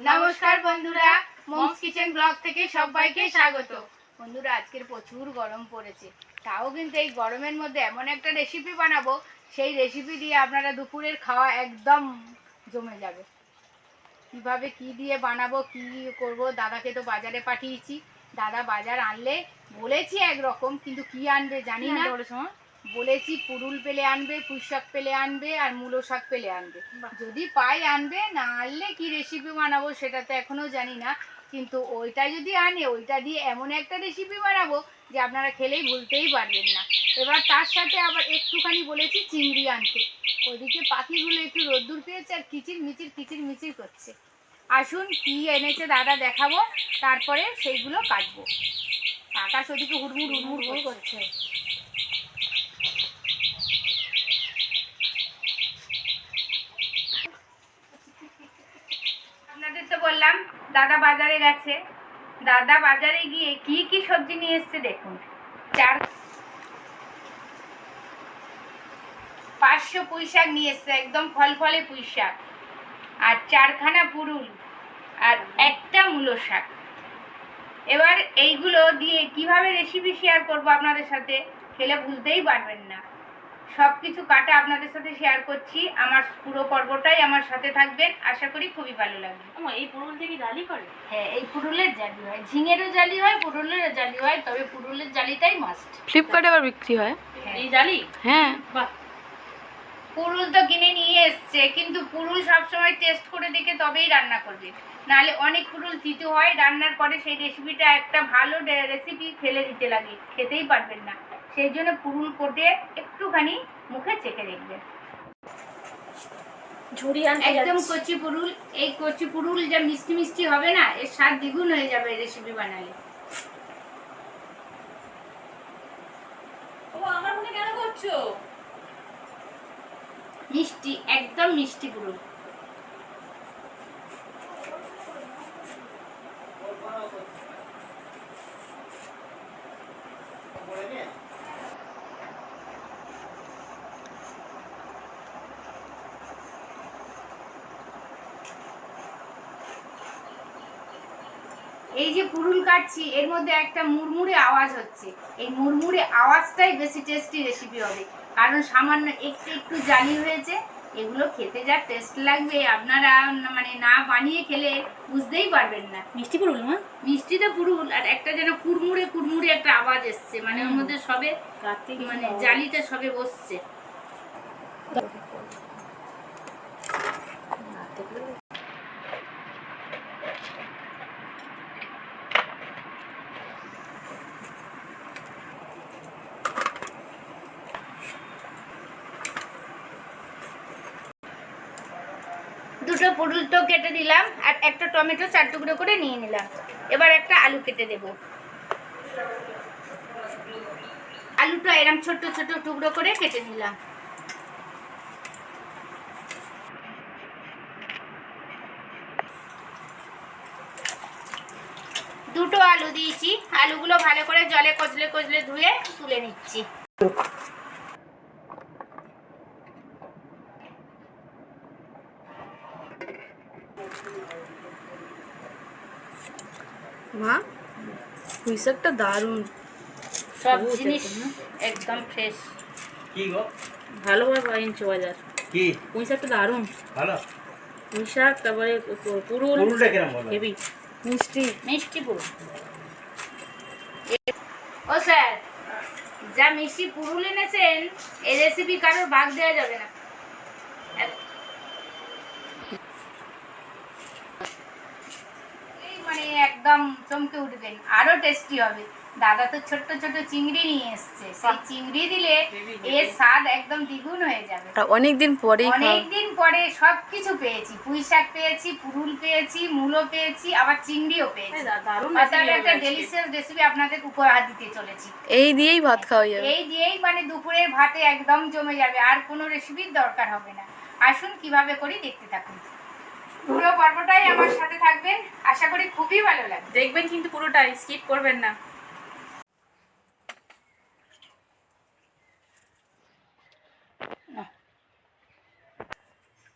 নমস্কার বন্ধুরা, moms kitchen blog থেকে সবাইকে স্বাগত। বন্ধুরা, আজকের প্রচুর গরম পড়েছে। তাও কিন্তু এই গরমের মধ্যে এমন একটা রেসিপি বানাবো, সেই রেসিপি দিয়ে আপনারা দুপুরের খাওয়া একদম জমে যাবে। কীভাবে কি দিয়ে বানাবো, কি করব, দাদাকে তো বাজারে পাঠিয়েছি। দাদা বাজার আনলে বলেছি একরকম, কিন্তু কি আনবে জানি না। বলেছি পুরুল পেলে আনবে পুঁই শাক পেলে আনবে আর মূলো শাক পেলে আনবে। যদি পাই আনবে না আনলে কি রেসিপি বানাবো সেটা তো এখনও জানি না। কিন্তু ওইটা যদি আনে ওইটা দিয়ে এমন একটা রেসিপি বানাবো যে আপনারা খেলেই ভুলতেই পারবেন না। এবার তার সাথে আবার একটুখানি বলেছি চিংড়ি আনতে। ওইদিকে পাখিগুলো একটু রোদ্দুর পেয়েছে আর কিচির মিচির কিচির মিচির করছে। আসুন কি এনেছে দাদা দেখাবো তারপরে সেইগুলো কাটবো। আকাশ ওদিকে হুড়মুড় হুড়মুড় করছে আপনাদের তো বললাম দাদা বাজারে গেছে। দাদা বাজারে গিয়ে কি কি সবজি নিয়ে এসছে দেখুন। চার পাঁচশো পুঁই শাক নিয়ে এসছে, একদম ফল ফলে পুঁই শাক। আর চারখানা পুরুল, আর একটা মূলো শাক। এবার এইগুলো দিয়ে কীভাবে রেসিপি শেয়ার করব আপনাদের সাথে, খেলে ভুলতেই পারবেন না। সব কিছু কাটা আপনাদের সাথে শেয়ার করছি। আমার পুরো পর্বটাই আমার সাথে থাকবেন। আশা করি খুবই ভালো লাগবে। আমা, এই পুরুল থেকে জালি করে? হ্যাঁ এই পুরুলের জালি হয়। ঝিঙেরও জালি হয় পুরুলেরও জালি হয় তবে পুরুলের জালিটাই মাস্ট ফ্লিপকার্টে আবার বিক্রি হয়? এই জালি? হ্যাঁ। বাহ। পুরুল তো কিনে নিয়ে এসছে কিন্তু পুরুল সবসময় টেস্ট করে দেখে তবেই রান্না করবে। নাহলে অনেক পুরুল তিতো হয় রান্নার পরে সেই রেসিপিটা একটা ভালো রেসিপি ফেলে দিতে লাগে। খেতেই পারবেন না। সেই জন্য পুরুল কোটে একটুখানি মুখে চেখে দেখবেন আনতে একদম কচি পুরুল এই কচি পুরুল যা মিষ্টি মিষ্টি হবে না এর স্বাদ দ্বিগুণ হয়ে যাবে রেসিপি বানালে। ও আমার মনে কেন করছ? মিষ্টি একদম মিষ্টি পুরুল। এই যে পুরুল কাটছি এর মধ্যে একটা মুড়মুড়ে আওয়াজ হচ্ছে। এই মুড়মুড়ে আওয়াজটাই বেশি টেস্টি রেসিপি হবে। কারণ সামান্য একটু একটু জালি হয়েছে এগুলো খেতে যা টেস্ট লাগবে আপনারা মানে না বানিয়ে খেলে বুঝতেই পারবেন না। মিষ্টি পুরুল মা? মিষ্টিটা পুরুল আর একটা যেন কুড়মুড়ে কুড়মুড়ে একটা আওয়াজ এসছে মানে ওর মধ্যে সবে মানে জালিটা সবে বসছে। দুটো পুরুল তো কেটে দিলাম আর একটা টমেটো চার টুকরো করে নিয়ে নিলাম। এবার একটা আলু কেটে দেব। আলুটা এরম ছোট ছোট টুকরো করে কেটে নিলাম। দুটো আলু দিয়েছি। আলুগুলো ভালো করে জলে কচলে কচলে ধুয়ে তুলে নিচ্ছি। মা পুঁই শাকটা দারুণ। সব জিনিস একদম ফ্রেশ কি গো? ভালোভাবে বাজার। কি? পুঁই শাকটা দারুণ। ভালো? পুঁই শাক তারপরে পুরুল পুরুলটা বলো? হেভি। মিষ্টি। মিষ্টি পুরুল ও স্যার যা মিষ্টি পুরুল এনেছেন এই রেসিপি কারোর ভাগ দেওয়া যাবে না এত- এই মানে একদম চমকে উঠবেন। আরও টেস্টি হবে। দাদা তো ছোট্ট ছোট চিংড়ি নিয়ে এসছে। সেই চিংড়ি দিলে এর স্বাদ একদম দ্বিগুণ হয়ে যাবে। অনেকদিন পরেই খাও। অনেকদিন পরে সবকিছু পেয়েছি। পুঁই শাক পেয়েছি পুরুল পেয়েছি মূলো পেয়েছি আবার চিংড়িও পেয়েছি। অর্থাৎ একটা ডেলিশিয়াস রেসিপি আপনাদের উপহার দিতে চলেছি। এই দিয়েই ভাত খাওয়া যাবে। এই দিয়েই মানে দুপুরের ভাতে একদম জমে যাবে। আর কোনো রেসিপির দরকার হবে না। আসুন কীভাবে করি দেখতে থাকুন। পুরো পর্বটাই আমার সাথে থাকবেন। আশা করি খুবই ভালো লাগবে। দেখবেন কিন্তু পুরোটাই স্কিপ করবেন না।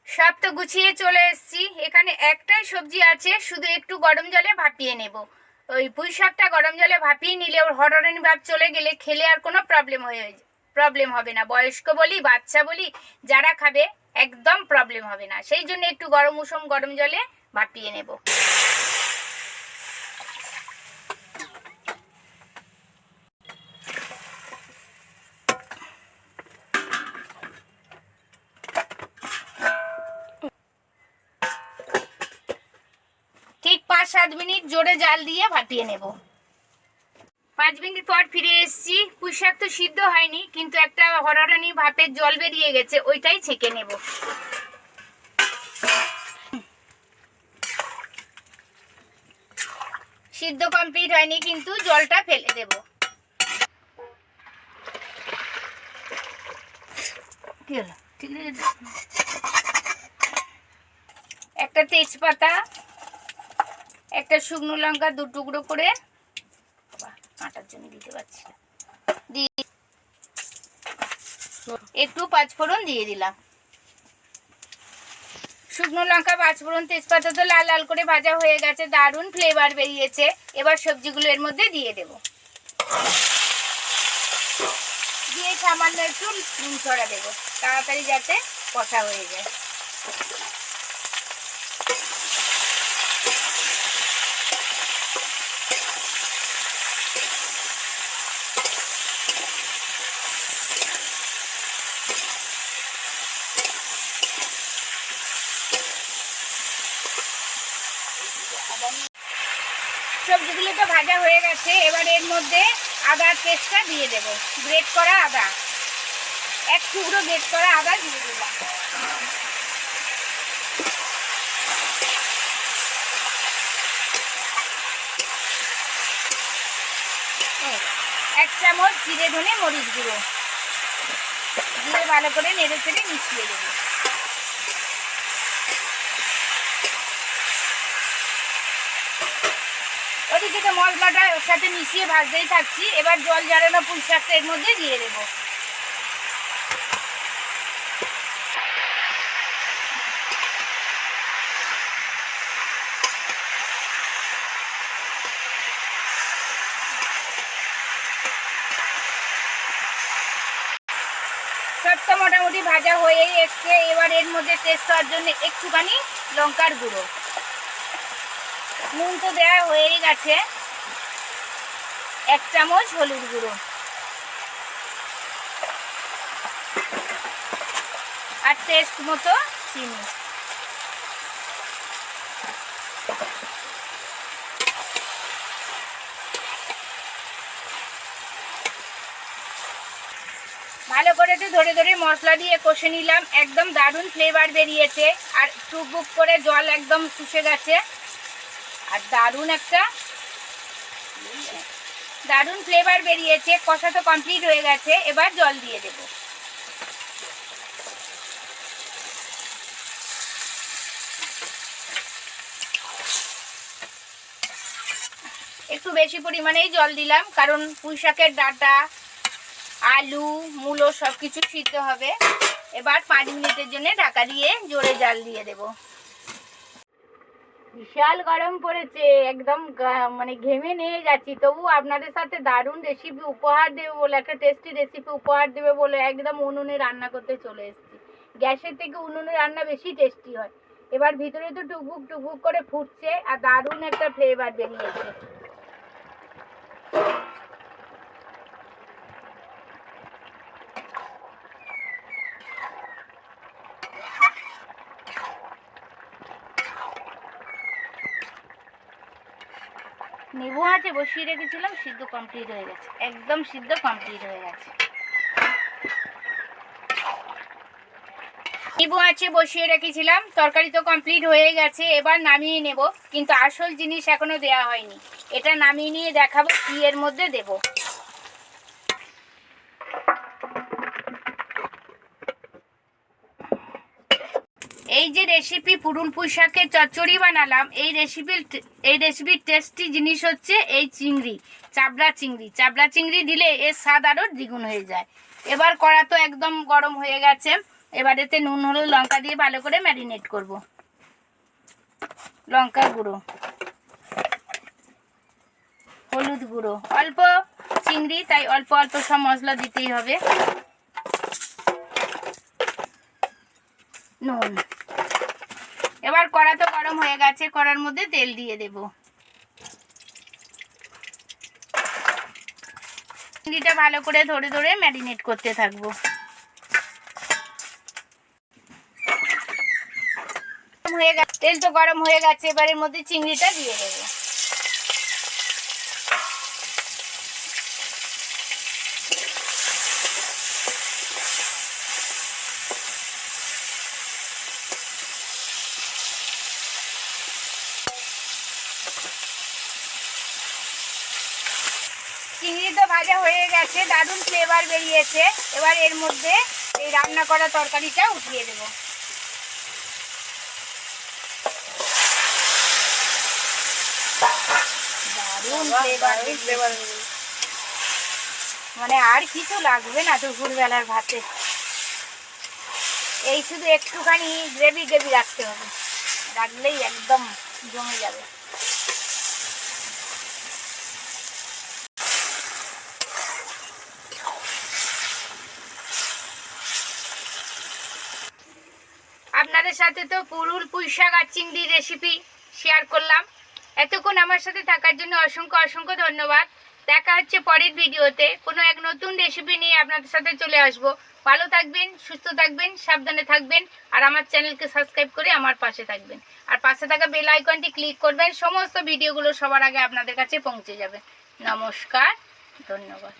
সব তো গুছিয়ে চলে এসেছি। এখানে একটাই সবজি আছে শুধু একটু গরম জলে ভাপিয়ে নেব। ওই পুঁই শাকটা গরম জলে ভাপিয়ে নিলে ওর হররনি ভাব চলে গেলে খেলে আর কোনো প্রবলেম হয়ে প্রবলেম হবে না। বয়স্ক বলি বাচ্চা বলি যারা খাবে একদম প্রবলেম হবে না। সেই জন্য একটু গরম উষম, গরম জলে ভাপিয়ে নেব। ঠিক পাঁচ সাত মিনিট জোরে জাল দিয়ে ভাপিয়ে নেব। পাঁচ মিনিট পর ফিরে এসেছি। পুঁই শাক তো সিদ্ধ হয়নি, কিন্তু একটা হররানি ভাপের জল বেরিয়ে গেছে, ওইটাই ছেঁকে নেব। সিদ্ধ কমপ্লিট হয়নি, কিন্তু জলটা ফেলে দেব। একটা তেজপাতা, একটা শুকনো লঙ্কা দু টুকরো করে আটার জন্য দিতে পারছি না দিয়ে একটু পাঁচফোড়ন দিয়ে দিলাম। শুকনো লঙ্কা পাঁচফোড়ন তেজপাতা তো লাল লাল করে ভাজা হয়ে গেছে, দারুণ ফ্লেভার বেরিয়েছে। এবার সবজিগুলো এর মধ্যে দিয়ে দেব। দিয়ে সামান্য একটু নুন ছড়া দেবো, তাড়াতাড়ি যাতে কষা হয়ে যায়। সবজিগুলো তো ভাজা হয়ে গেছে, এবার এর মধ্যে আদার পেস্টটা দিয়ে দেব। গ্রেট করা আদা। এক টুকরো গ্রেট করা আদা দিয়ে দিলাম। এক চামচ জিরে ধনে মরিচ গুঁড়ো। দিয়ে ভালো করে নেড়ে চেড়ে মিশিয়ে দেবো ওদিকে তো মশলাটা ওর সাথে মিশিয়ে ভাজতেই থাকছি। এবার জল ঝরানো পুঁই শাকটা এর মধ্যে দিয়ে দেবো। সব তো মোটামুটি ভাজা হয়েই এসছে। এবার এর মধ্যে টেস্ট হওয়ার জন্য একটুখানি লঙ্কার গুঁড়ো। নুন তো দেওয়া হয়েই গেছে। এক চামচ হলুদ গুঁড়ো। আর টেস্ট মতো চিনি। ভালো করে একটু ধরে ধরে মশলা দিয়ে কষে নিলাম। একদম দারুণ ফ্লেভার বেরিয়েছে। আর টুকবুক করে জল একদম শুষে গেছে। আর দারুণ একটা দারুণ ফ্লেভার বেরিয়েছে, কষা তো কমপ্লিট হয়ে গেছে, এবার জল দিয়ে দেব। একটু বেশি পরিমাণেই জল দিলাম, কারণ পুঁই শাকের ডাঁটা, আলু, মূলো সব কিছু সিদ্ধ হবে। এবার পাঁচ মিনিটের জন্য ঢাকা দিয়ে জোরে জাল দিয়ে দেবো। বিশাল গরম পড়েছে, একদম মানে ঘেমে নিয়ে যাচ্ছি। তবু আপনাদের সাথে দারুণ রেসিপি উপহার দেবে বলে, একটা টেস্টি রেসিপি উপহার দেবে বলে একদম উনুনে রান্না করতে চলে এসেছি। গ্যাসের থেকে উনুনে রান্না বেশি টেস্টি হয়। এবার ভিতরে তো টুকবুক টুকবুক করে ফুটছে, আর দারুণ একটা ফ্লেভার বেরিয়েছে নেবু আছে বসিয়ে রেখেছিলাম, সিদ্ধ কমপ্লিট হয়ে গেছে। একদম সিদ্ধ কমপ্লিট হয়ে গেছে। নিবু আছে, বসিয়ে রেখেছিলাম, তরকারি তো কমপ্লিট হয়ে গেছে, এবার নামিয়ে নেব, কিন্তু আসল জিনিস এখনও দেয়া হয়নি। এটা নামিয়ে নিয়ে দেখাবো, কি এর মধ্যে দেবো। যে রেসিপি পুরুল পুঁই শাকের চচ্চড়ি বানালাম, এই রেসিপির এই রেসিপির টেস্টি জিনিস হচ্ছে এই চিংড়ি, চাবড়া চিংড়ি। চাবড়া চিংড়ি দিলে এর স্বাদ আরও দ্বিগুণ হয়ে যায়। এবার কড়া তো একদম গরম হয়ে গেছে, এবার এতে নুন, হলুদ, লঙ্কা দিয়ে ভালো করে ম্যারিনেট করব। লঙ্কা গুঁড়ো। হলুদ গুঁড়ো। অল্প চিংড়ি, তাই অল্প অল্প সব মশলা দিতেই হবে। নুন। এবার কড়া তো গরম হয়ে গেছে, কড়ার মধ্যে তেল দিয়ে দেব। চিংড়িটা ভালো করে ধরে ধরে ম্যারিনেট করতে থাকব। হয়ে গেছে, তেল তো গরম হয়ে গেছে এবার এর মধ্যে চিংড়িটা দিয়ে দেবো চিংড়ি তো গেছে দারুণ ফ্লেভার বেরিয়েছে। এবার এর মধ্যে এই রান্না করা তরকারিটা উঠিয়ে দেবো। দারুণ ফ্লেভার মানে আর কিছু লাগবে না দুপুরবেলার ভাতে। এই শুধু একটুখানি গ্রেভি গ্রেভি রাখতে হবে। রাখলেই একদম জমে যাবে। আপনাদের সাথে তো পুরুল পুঁই শাক আর চিংড়ি রেসিপি শেয়ার করলাম। এতক্ষণ আমার সাথে থাকার জন্য অসংখ্য অসংখ্য ধন্যবাদ। দেখা হচ্ছে পরের ভিডিওতে। কোনো এক নতুন রেসিপি নিয়ে আপনাদের সাথে চলে আসব। ভালো থাকবেন, সুস্থ থাকবেন, সাবধানে থাকবেন, আর আমার চ্যানেলকে সাবস্ক্রাইব করে আমার পাশে থাকবেন। আর পাশে থাকা বেল আইকনটি ক্লিক করবেন, সমস্ত ভিডিওগুলো সবার আগে আপনাদের কাছে পৌঁছে যাবে। নমস্কার, ধন্যবাদ।